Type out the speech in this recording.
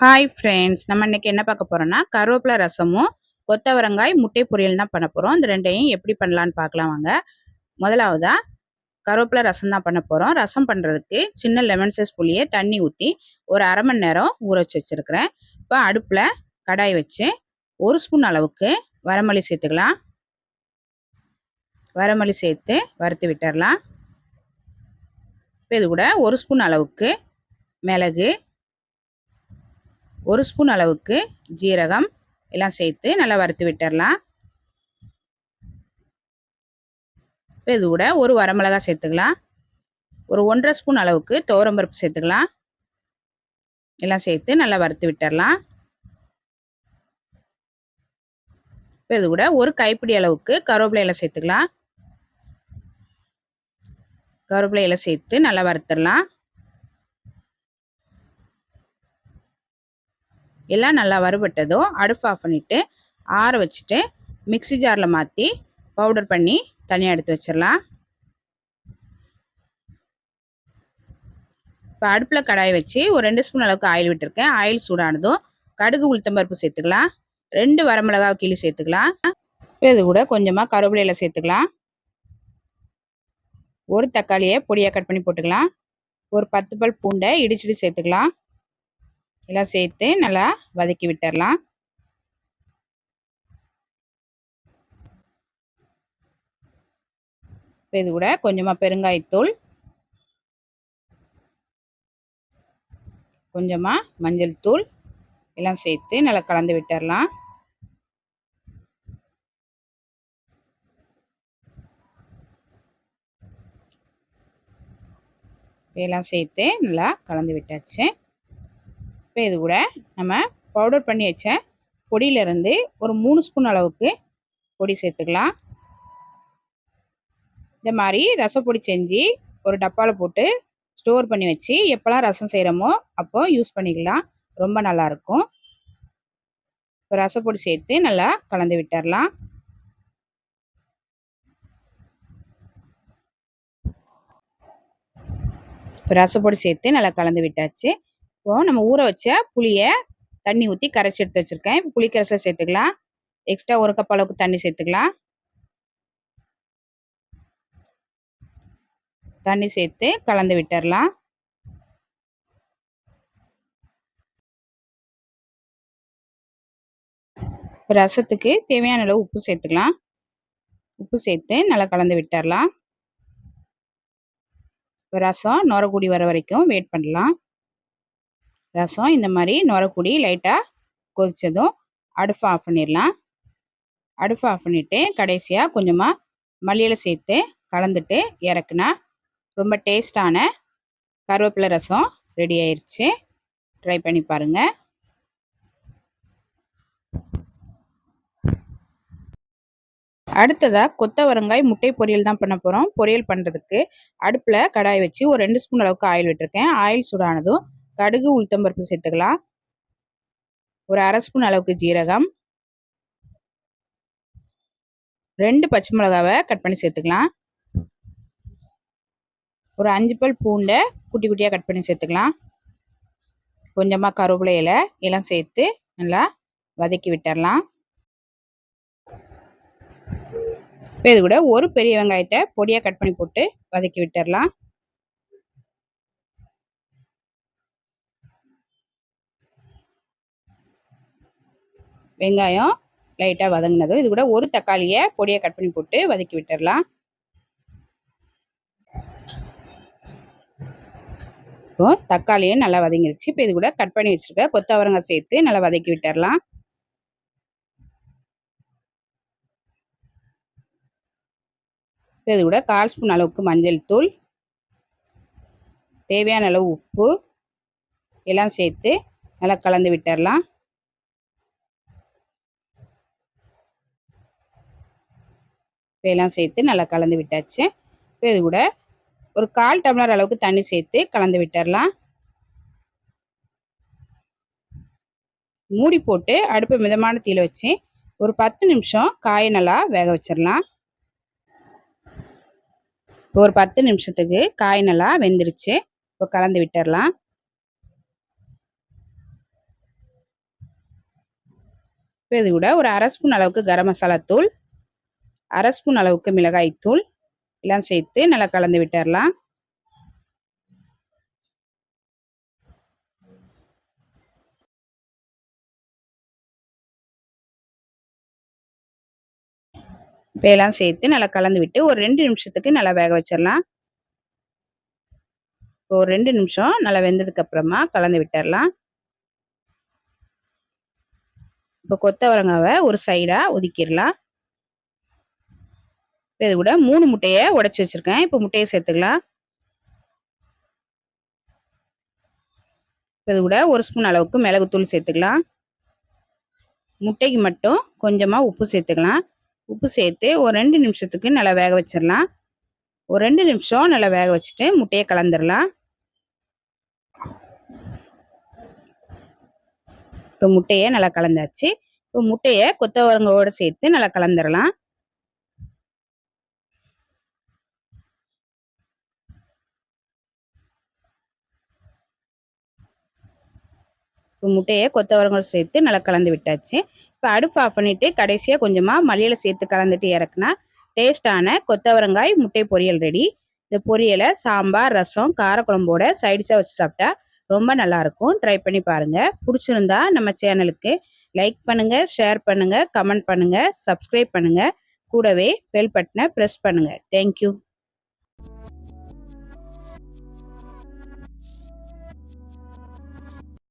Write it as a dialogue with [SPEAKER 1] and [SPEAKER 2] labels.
[SPEAKER 1] Hi friends நம்ம இன்னைக்கு என்ன பார்க்க போகிறோன்னா கருவேப்பிலை ரசமும் கொத்தவரங்காய் முட்டை பொரியல் தான் பண்ண போகிறோம் இந்த ரெண்டையும் எப்படி பண்ணலான்னு பார்க்கலாம் வாங்க. முதலாவதா கருவேப்பிலை ரசம் தான் பண்ண போகிறோம் ரசம் பண்ணுறதுக்கு சின்ன லெமன் சைஸ் புளியை தண்ணி ஊற்றி ஒரு அரை மணி நேரம் ஊற வச்சு வச்சுருக்கிறேன். இப்போ அடுப்பில் கடாய் வச்சு ஒரு ஸ்பூன் அளவுக்கு வரமல்லி சேர்த்துக்கலாம். வரமல்லி சேர்த்து வறுத்து விட்டுறலாம். இப்போ இது கூட ஒரு ஸ்பூன் அளவுக்கு மிளகு ஒரு ஸ்பூன் அளவுக்கு ஜீரகம் எல்லாம் சேர்த்து நல்லா வறுத்து விட்டுடலாம் இப்போ இது கூட ஒரு வரமிளகா சேர்த்துக்கலாம். ஒரு ஒன்றரை ஸ்பூன் அளவுக்கு துவரம்பருப்பு சேர்த்துக்கலாம். எல்லாம் சேர்த்து நல்லா வறுத்து விட்டுடலாம் இப்போ இது கூட ஒரு கைப்பிடி அளவுக்கு கருவேப்பிலை இலை சேர்த்துக்கலாம். கருவேப்பிலை இலை சேர்த்து நல்லா வறுத்துடலாம். எல்லாம் நல்லா வறுபட்டதும் அடுப்பு ஆஃப் பண்ணிவிட்டு ஆற வச்சுட்டு மிக்சி ஜாரில் மாற்றி பவுடர் பண்ணி தனியாக எடுத்து வச்சிடலாம். இப்போ அடுப்பில் கடாயை வச்சு ஒரு ரெண்டு ஸ்பூன் அளவுக்கு ஆயில் விட்டுருக்கேன். ஆயில் சூடானதும் கடுகு உளுத்தம்பருப்பு சேர்த்துக்கலாம். ரெண்டு வரமிளகா கிளி சேர்த்துக்கலாம். இது கூட கொஞ்சமாக கருவேப்பிலையில் சேர்த்துக்கலாம். ஒரு தக்காளியை பொடியாக கட் பண்ணி போட்டுக்கலாம். ஒரு பத்து பல் பூண்டை இடிச்சிட்டு சேர்த்துக்கலாம். எல்லாம் சேர்த்து நல்லா வதக்கி விட்டுடலாம் இப்போ இது கூட கொஞ்சமாக பெருங்காயத்தூள். கொஞ்சமாக மஞ்சள் தூள் எல்லாம் சேர்த்து நல்லா கலந்து விட்டுடலாம் எல்லாம் சேர்த்து நல்லா கலந்து விட்டாச்சு. இப்போ இது கூட நம்ம பவுடர் பண்ணி வச்ச பொடியிலேருந்து ஒரு மூணு ஸ்பூன் அளவுக்கு பொடி சேர்த்துக்கலாம். இந்த மாதிரி ரசப்பொடி செஞ்சு ஒரு டப்பாவில் போட்டு ஸ்டோர் பண்ணி வச்சு எப்போல்லாம் ரசம் செய்கிறோமோ அப்போ யூஸ் பண்ணிக்கலாம். ரொம்ப நல்லாயிருக்கும் இப்போ ரசப்பொடி சேர்த்து நல்லா கலந்து விட்டுடலாம் இப்போ ரசப்பொடி சேர்த்து நல்லா கலந்து விட்டாச்சு. இப்போது நம்ம ஊற வச்ச புளியை தண்ணி ஊற்றி கரைச்சி எடுத்து வச்சுருக்கேன். இப்போ புளி கரைசலை சேர்த்துக்கலாம். எக்ஸ்ட்ரா ஒரு கப் அளவுக்கு தண்ணி சேர்த்துக்கலாம். தண்ணி சேர்த்து கலந்து விட்டுடலாம் ரசத்துக்கு தேவையான அளவு உப்பு சேர்த்துக்கலாம். உப்பு சேர்த்து நல்லா கலந்து விட்டுடலாம் ரசம் நுரக்கூடி வர வரைக்கும் வெயிட் பண்ணலாம். ரசம் இந்த மாதிரி நுரக்குடி லைட்டாக கொதித்ததும் அடுப்பை ஆஃப் பண்ணிடலாம். அடுப்பை ஆஃப் பண்ணிவிட்டு கடைசியாக கொஞ்சமாக மல்லியில் சேர்த்து கலந்துட்டு இறக்குனா ரொம்ப டேஸ்டான கருவேப்பிலை ரசம் ரெடி ஆயிடுச்சு ட்ரை பண்ணி பாருங்கள் அடுத்ததாக கொத்தவரங்காய் முட்டை பொரியல் தான் பண்ண போகிறோம் பொரியல் பண்ணுறதுக்கு அடுப்பில் கடாய் வச்சு ஒரு ரெண்டு ஸ்பூன் அளவுக்கு ஆயில் விட்டுருக்கேன். ஆயில் சூடானதும் கடுகு உளுத்தம்பருப்பு சேர்த்துக்கலாம். ஒரு அரை ஸ்பூன் அளவுக்கு ஜீரகம். ரெண்டு பச்சை மிளகாவை கட் பண்ணி சேர்த்துக்கலாம். ஒரு அஞ்சு பல் பூண்டை குட்டி குட்டியாக கட் பண்ணி சேர்த்துக்கலாம். கொஞ்சமாக கருவேப்பிலை இலை எல்லாம் சேர்த்து நல்லா வதக்கி விட்டுடலாம் இப்போ இது கூட ஒரு பெரிய வெங்காயத்தை பொடியாக கட் பண்ணி போட்டு வதக்கி விட்டுடலாம் வெங்காயம் லைட்டாக வதங்கினதும் இது கூட ஒரு தக்காளியை பொடியை கட் பண்ணி போட்டு வதக்கி விட்டுடலாம் இப்போ தக்காளியும் நல்லா வதங்கிடுச்சு இப்போ இது கூட கட் பண்ணி வச்சுருக்க கொத்தவரங்காய் சேர்த்து நல்லா வதக்கி விட்டுடலாம் இப்போ இது கூட கால் ஸ்பூன் அளவுக்கு மஞ்சள் தூள் தேவையான அளவு உப்பு எல்லாம் சேர்த்து நல்லா கலந்து விட்டுடலாம் எல்லாம் சேர்த்து நல்லா கலந்து விட்டாச்சு. இப்போ இது கூட ஒரு கால் டம்ளர் அளவுக்கு தண்ணி சேர்த்து கலந்து விட்டுடலாம் மூடி போட்டு அடுப்பு மிதமான தீயில் வச்சு ஒரு பத்து நிமிஷம் காய நல்லா வேக வச்சிடலாம். ஒரு பத்து நிமிஷத்துக்கு காய் நல்லா வெந்துருச்சு. இப்போ கலந்து விட்டுடலாம் இப்போ இது கூட ஒரு அரை ஸ்பூன் அளவுக்கு கரம் மசாலா தூள் அரை ஸ்பூன் அளவுக்கு மிளகாய் தூள் எல்லாம் சேர்த்து நல்லா கலந்து விட்டுறலாம். இப்போ எல்லாம் சேர்த்து நல்லா கலந்து விட்டு ஒரு ரெண்டு நிமிஷத்துக்கு நல்லா வேக வச்சிடலாம் இப்போ ஒரு ரெண்டு நிமிஷம் நல்லா வெந்ததுக்கு அப்புறமா கலந்து விட்டுறலாம். இப்போ கொத்தவரங்காவை ஒரு சைடாக ஒதுக்கிடலாம் இது கூட மூணு முட்டையை உடச்சி வச்சுருக்கேன். இப்போ முட்டையை சேர்த்துக்கலாம். இது கூட ஒரு ஸ்பூன் அளவுக்கு மிளகுத்தூள் சேர்த்துக்கலாம். முட்டைக்கு மட்டும் கொஞ்சமாக உப்பு சேர்த்துக்கலாம். உப்பு சேர்த்து ஒரு ரெண்டு நிமிஷத்துக்கு நல்லா வேக வச்சிடலாம். ஒரு ரெண்டு நிமிஷம் நல்லா வேக வச்சுட்டு முட்டையை கலந்துடலாம். இப்போ முட்டையை நல்லா கலந்தாச்சு. இப்போ முட்டையை கொத்தவரங்கோடு சேர்த்து நல்லா கலந்துடலாம். இப்போ முட்டையை கொத்தவரங்கள் சேர்த்து நல்லா கலந்து விட்டாச்சு. இப்போ அடுப்பு ஆஃப் பண்ணிவிட்டு கடைசியாக கொஞ்சமாக மல்லியில் சேர்த்து கலந்துட்டு இறக்குனா டேஸ்டான கொத்தவரங்காய் முட்டை பொரியல் ரெடி இந்த பொரியலை சாம்பார் ரசம் காரக்குழம்போட சைடிஷாக வச்சு சாப்பிட்டா ரொம்ப நல்லாயிருக்கும் ட்ரை பண்ணி பாருங்கள் பிடிச்சிருந்தா நம்ம சேனலுக்கு லைக் பண்ணுங்கள் ஷேர் பண்ணுங்கள் கமெண்ட் பண்ணுங்கள் சப்ஸ்கிரைப் பண்ணுங்கள் கூடவே பெல் பட்டனை ப்ரெஸ் பண்ணுங்கள் தேங்க்யூ